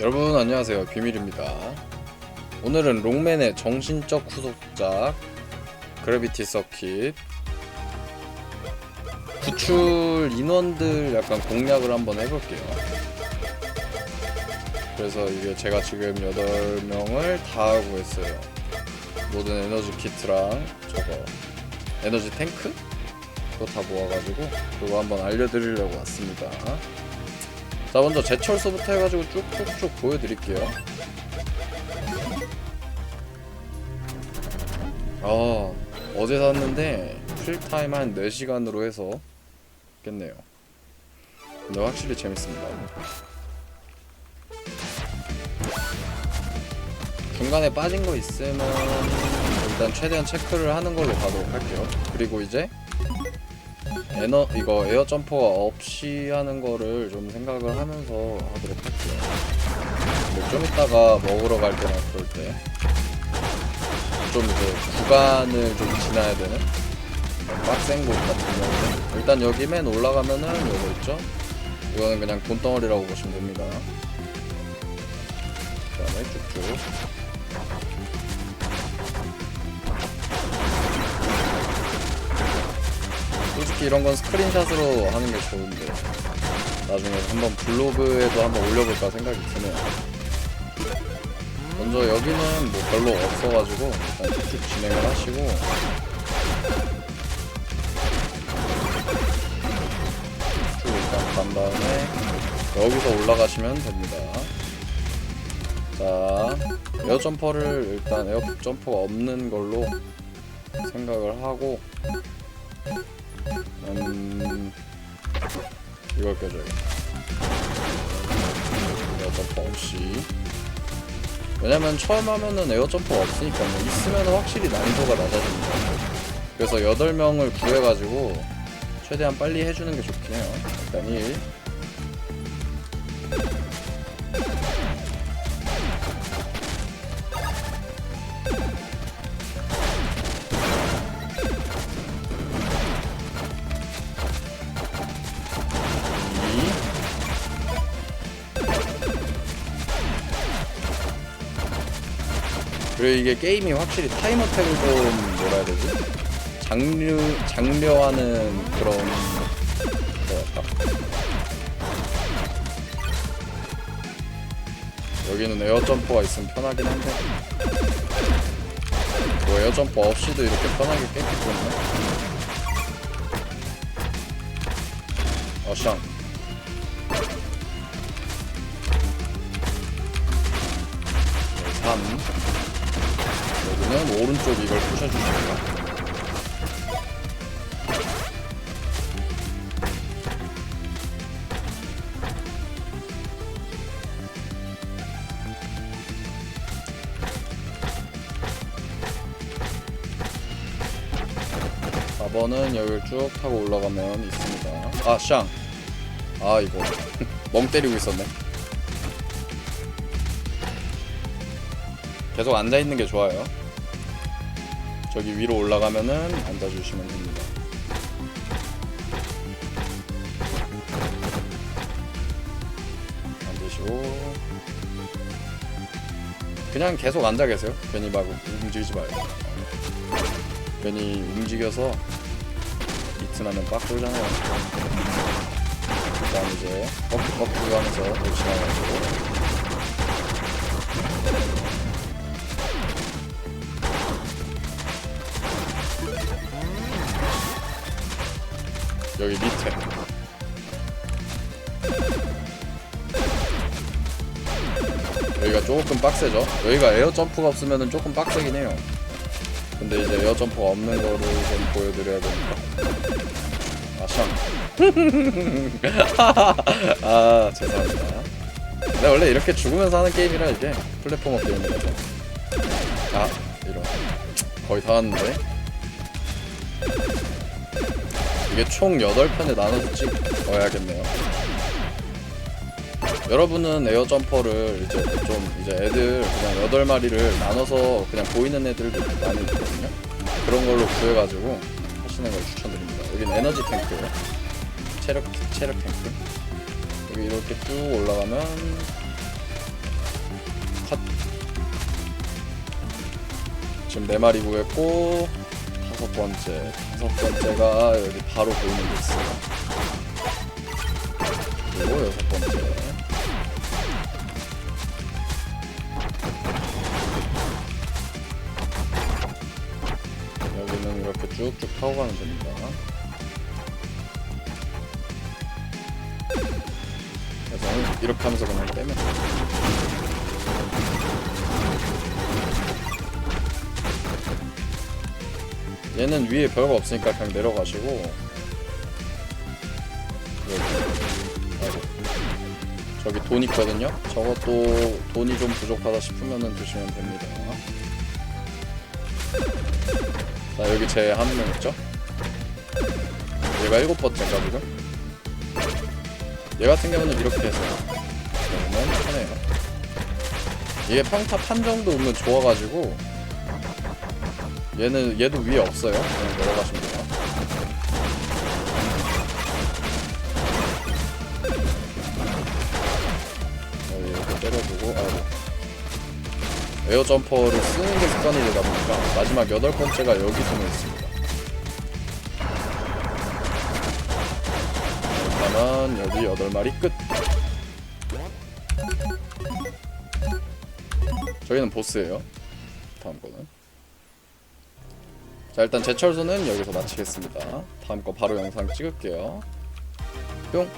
여러분 안녕하세요. 비밀입니다. 오늘은 롱맨의 정신적 후속작 그래비티 서킷 구출 인원들 약간 공략을 한번 해볼게요. 그래서 이게 제가 지금 8명을 다 하고 있어요. 모든 에너지 키트랑 저거 에너지 탱크? 그거 다 모아가지고 그거 한번 알려드리려고 왔습니다 자 먼저 제철소부터 해가지고 쭉쭉쭉 보여드릴게요. 아 어제 샀는데 필타임 한 4시간으로 해서 깼네요. 근데 확실히 재밌습니다. 중간에 빠진 거 있으면 일단 최대한 체크를 하는 걸로 가도록 할게요. 그리고 이제 에너 이거 에어 점퍼가 없이 하는 거를 좀 생각을 하면서 하도록 할게요. 근데 좀 이따가 먹으러 갈 때나 그럴 때 좀 이제 구간을 좀 지나야 되는 빡센 곳 같은 경우는 일단 여기 맨 올라가면은 요거 있죠? 이거는 그냥 돈덩어리라고 보시면 됩니다. 그 다음에 쭉쭉 솔직히 이런 건 스크린샷으로 하는 게 좋은데 나중에 한번 블로그에도 한번 올려볼까 생각이 드네요. 먼저 여기는 뭐 별로 없어가지고 일단 쭉쭉 진행을 하시고 쭉 일단 간 다음에 여기서 올라가시면 됩니다. 자, 에어 점퍼를 일단 에어 점퍼가 없는 걸로 생각을 하고 음 이걸 껴줘야겠다. 에어점퍼 없이. 왜냐면 처음 하면은 에어점퍼가 없으니까요 있으면 확실히 난이도가 낮아집니다 그래서 8명을 구해가지고 최대한 빨리 해주는 게 좋긴 해요. 일단 1 그리고 이게 게임이 확실히 타임 어택을 좀 뭐라 해야 되지? 장류 장려하는 그런 뭐랄까 여기는 에어 점퍼가 있으면 편하긴 한데. 뭐 에어 점퍼 없이도 이렇게 편하게 깼기 때문에 어샹 3 여기는 오른쪽 이걸. 사 번은 여기를 쭉 타고 올라가면 있습니다. 아, 샹. 아, 이거. 멍 때리고 있었네. 계속 앉아 있는 게 좋아요. 저기 위로 올라가면은 앉아주시면 됩니다. 앉으시고 그냥 계속 앉아 계세요. 괜히 막 움직이지 말고. 괜히 움직여서 이트나면 빡 돌잖아요. 그 다음 이제 꺾기 꺾기 하면서 지나가지고 여기 밑에. 여기가 조금 빡세죠? 여기가 에어 점프가 없으면 조금 빡세긴 해요. 근데 이제 에어 점프가 없는 거를 좀 보여드려야 되니까. 아참. 아 죄송합니다. 근데 원래 이렇게 죽으면서 하는 게임이라 이게 플랫포머 게임이라서 아 이런. 거의 다 왔는데 이게 총 8편에 나눠서 찍어야겠네요. 여러분은 에어 점퍼를 이제 좀 이제 애들 그냥 8마리를 나눠서 그냥 보이는 애들도 많이 있거든요. 그런 걸로 구해가지고 하시는 걸 추천드립니다. 여기는 에너지 탱크, 체력, 체력 탱크. 여기 이렇게 쭉 올라가면 컷 지금 네 마리 구했고 다섯 번째 다섯 번째가 여기 바로 보이는 게 있어요. 그리고 여섯 번째. 여기는 이렇게 쭉쭉 타고 가면 됩니다. 그래서 이렇게 하면서 그냥 빼면 돼요 얘는 위에 별거 없으니까 그냥 내려가시고. 저기 돈 있거든요? 저것도 돈이 좀 부족하다 싶으면 드시면 됩니다. 자 여기 제 한 명 있죠? 얘가 일곱 번째인가 지금? 얘 같은 경우는 이렇게 해서. 그러면 편해요. 이게 평탑 한 정도 오면 좋아가지고 얘는 얘도 위에 없어요. 그냥 내려가시면 돼요. 에어 점퍼를 쓰는 게 습관이 되다 보니까 마지막 여덟 번째가 여기 숨어 있습니다. 일단은 여기 여덟 마리 끝. 저희는 보스예요. 다음 거는. 자 일단 제철소는 여기서 마치겠습니다. 다음 거 바로 영상 찍을게요. 뿅.